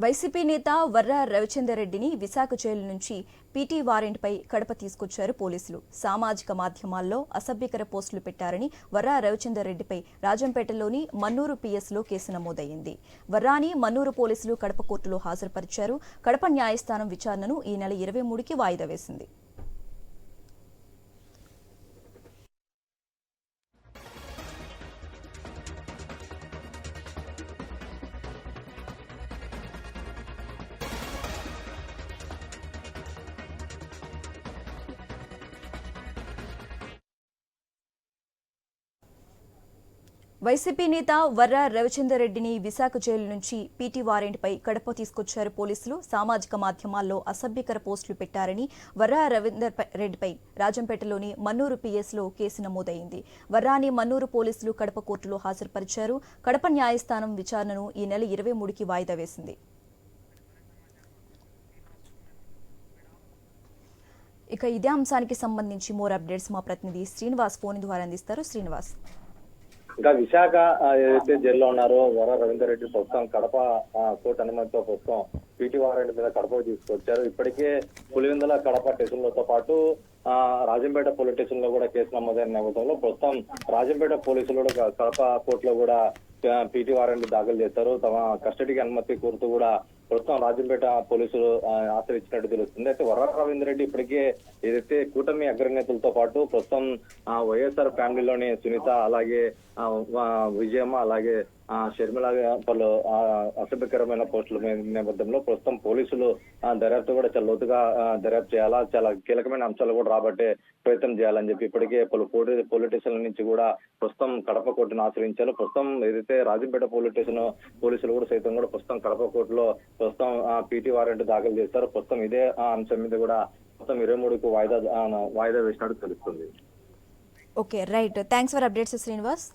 YCP నేత వర్ర రవిచందర్ రెడ్డిని Visakha jail నుంచి పీటీ వారెంట్పై కడప తీసుకొచ్చారు పోలీసులు. సామాజిక మాధ్యమాల్లో అసభ్యకర పోస్టులు పెట్టారని వర్రా రవిచందర్ రెడ్డిపై రాజంపేటలోని మన్నూరు పీఎస్లో కేసు నమోదయ్యింది. వర్రాని మన్నూరు పోలీసులు కడప కోర్టులో హాజరుపరిచారు. కడప న్యాయస్థానం విచారణను ఈ నెల ఇరవై మూడుకి వాయిదా వేసింది. వైసీపీ నేత వర్ర రవిచందర్ రెడ్డిని విశాఖ జైలు నుంచి పీటీ వారెంట్పై కడప తీసుకొచ్చారు పోలీసులు. సామాజిక మాధ్యమాల్లో అసభ్యకర పోస్టులు పెట్టారని వర్ర రవీందర్ రెడ్డిపై రాజంపేటలోని మన్నూరు పీఎస్లో కేసు నమోదైంది. వర్రాని మన్నూరు పోలీసులు కడప కోర్టులో హాజరుపరిచారు. కడప న్యాయస్థానం విచారణను ఈ నెల ఇరవై మూడుకి వాయిదా వేసింది. ఇక ఇదే అంశానికి సంబంధించి మోర్ అప్డేట్స్ మా ప్రతినిధి శ్రీనివాస్ ఫోన్ ద్వారా అందిస్తారు. శ్రీనివాస్. ఇంకా విశాఖ ఏదైతే జైల్లో ఉన్నారో వర రవీందర్రెడ్డి ప్రస్తుతం కడప కోర్టు అనుమతితో ప్రస్తుతం పీటీ వారెంట్ మీద కడప తీసుకొచ్చారు. ఇప్పటికే పులివెందుల కడప స్టేషన్లతో పాటు రాజంపేట పోలీస్ స్టేషన్లో కూడా కేసు నమోదైన నేపథ్యంలో ప్రస్తుతం రాజంపేట పోలీసులు కూడా క- కడప కోర్టులో కూడా పీటీ వారెంట్ దాఖలు చేశారు తమ కస్టడీకి అనుమతి కోరుతూ కూడా ప్రస్తుతం రాజంపేట పోలీసులు ఆశ్రయించినట్టు తెలుస్తుంది. అయితే వర రవీందర్ రెడ్డి ఇప్పటికే ఏదైతే కూటమి అగ్రనేతలతో పాటు ప్రస్తుతం ఆ, వైఎస్ఆర్ ఫ్యామిలీలోని సునీత అలాగే విజయమ్మ అలాగే ఆ, షర్మిల పలు అసభ్యకరమైన పోస్టుల నేపథ్యంలో ప్రస్తుతం పోలీసులు దర్యాప్తు కూడా చాలా లోతుగా దర్యాప్తు చేయాలా? చాలా కీలకమైన అంశాలు కూడా రాబట్టే ప్రయత్నం చేయాలని చెప్పి ఇప్పటికే పలు పోటీ పోలీస్ స్టేషన్ల నుంచి కూడా ప్రస్తుతం కడప కోర్టును ఆశ్రయించారు. ప్రస్తుతం ఏదైతే రాజంపేట పోలీస్ స్టేషన్ పోలీసులు కూడా సైతం కూడా ప్రస్తుతం కడప కోర్టులో ప్రస్తుతం పీటీ వారెంట్ దాఖలు చేస్తారు. ప్రస్తుతం ఇదే అంశం మీద కూడా మొత్తం ఇరవై మూడుకు వాయిదా వాయిదా వేసినట్టు తెలుస్తుంది. Okay right thanks for updates Srinivas